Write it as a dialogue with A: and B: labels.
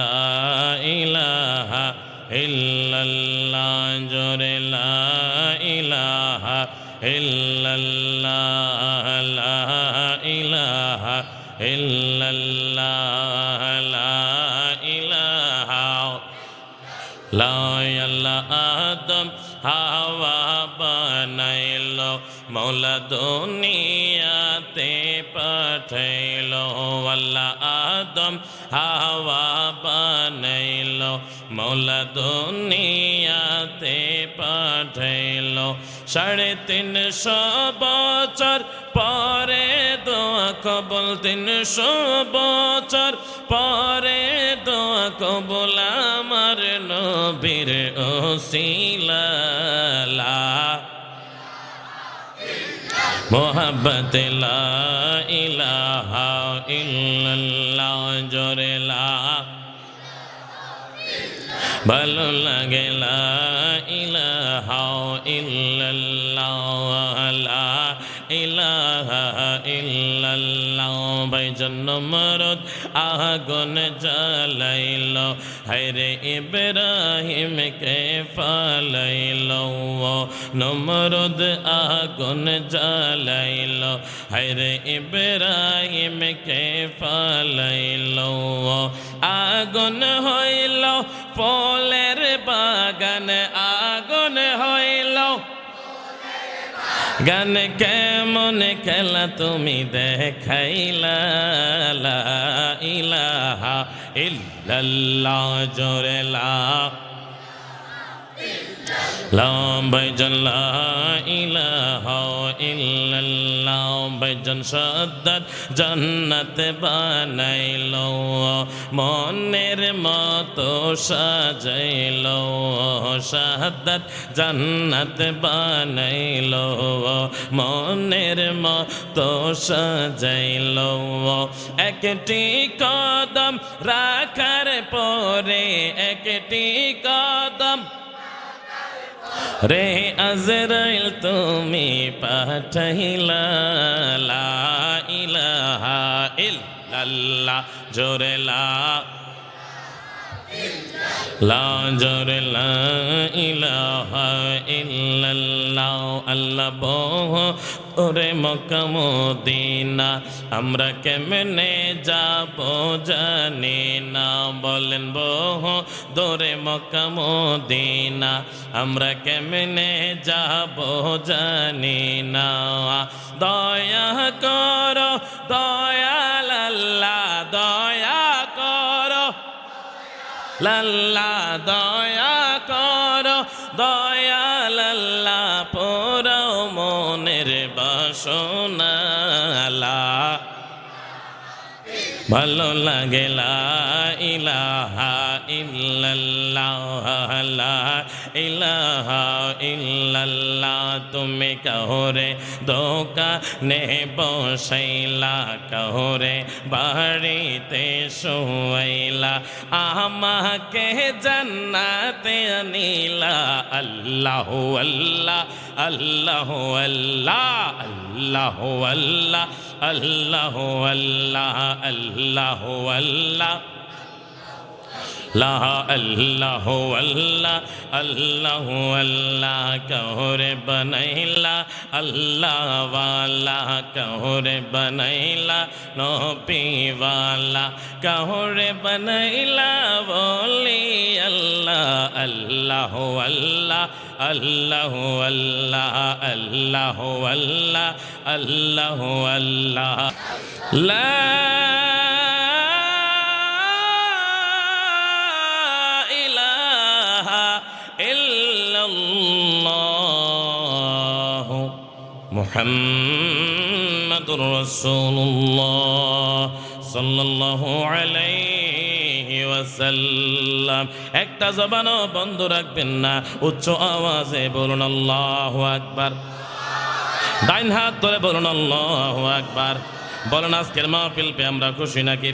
A: লা ইলাহা ইল্লাল্লাহ ইলাহা ইল্লাল্লাহ ইলাহা ইল্লাল্লাহ ইলাহা। লা আদম হাওয়া বানাইল, মৌলা দুনিয়াতে পাঠাইল। আল্লাহ আদম হাওয়া দুনিয়াতে পাঠাইল সাড়ে তিনশো বছর পরে দোয়া কবল, তিনশো বছর পরে দোয়া কবল আমার নবীর ওসিলা লা ইলাহা ইল্লাল্লাহ, জোরে লা ভালো লাগে লা ইলাহা ইল্লাল্লাহ, লা ইলাহা ইল্লাল্লাহ। ভাই জন্য মরদ আগুন জ্বালাইল, হায়রে ইব্রাহিম কে ফালাইল। নমরদ আগুন জ্বালাইল, হায়রে ইব্রাহিম কে ফালাইল। আগুন হইল, ফলের বাগান আগুন হইল। গান কেমন খেলা তুমি দেখাইলা ইলাহা ইল্লাল্লাহ, জোরে লা বাইজন লা ইলাহা ইল্লাল্লাহ বাইজন সদ্দার জান্নাত বানাইল, মনের মতো সাজাইল, সাদ্দাত জান্নাত বানাইল, মনের মতো সাজাইল। একটি কদম রাখার পরে, একটি কদম রে আজরাইল তুমি পাঠাইলা লা ইলাহা ইল্লাল্লাহ জোরে লা লা জোরে ইলাহা ইল্লাল্লাহ, আল্লাহ বহ ওরে মকামদিনা আমরা কেমনে যাব জানি না। বলেন বহ দোরে মকামদিনা আমরা কেমনে যাব জানি না। দয়া করো দয়াল লাল্লা দয়া কর দয়া লাল্লা পর মনের বাসনালা ভালো লাগে লা ইলাহা ইল্লাল্লাহ ইলাহা ইল্লাল্লাহ, তুমি কহরে দোকা নে বসাইলা কহরে বাড়িতে শোয়াইলা। আমাকে জান্নাতে আনিলা, আল্লাহ আল্লাহ আল্লাহ আল্লাহ আল্লাহ আল্লাহ আল্লাহ আল্লাহ আল্লাহ আল্লাহ। লা আল্লাহ আল্লাহ আল্লাহ আল্লাহ কহরে বনাইলা আল্লাহ ওয়ালা কহরে বনাইলা নবী ওয়ালা কহরে বনাইলা বলি আল্লাহ আল্লাহ আল্লাহ আল্লাহ আল্লাহ আল্লাহ আল্লাহ আল্লাহ আল্লাহ। লা محمد رسول الله صلى الله عليه وسلم একটা জবানও বন্ধ রাখবেন না উচ্চ আওয়াজে বলুন আল্লাহু আকবার ডাইন হাত ধরে বলুন আল্লাহু আকবার বলেন আজকের মাহফিল পে আমরা খুশি নাকি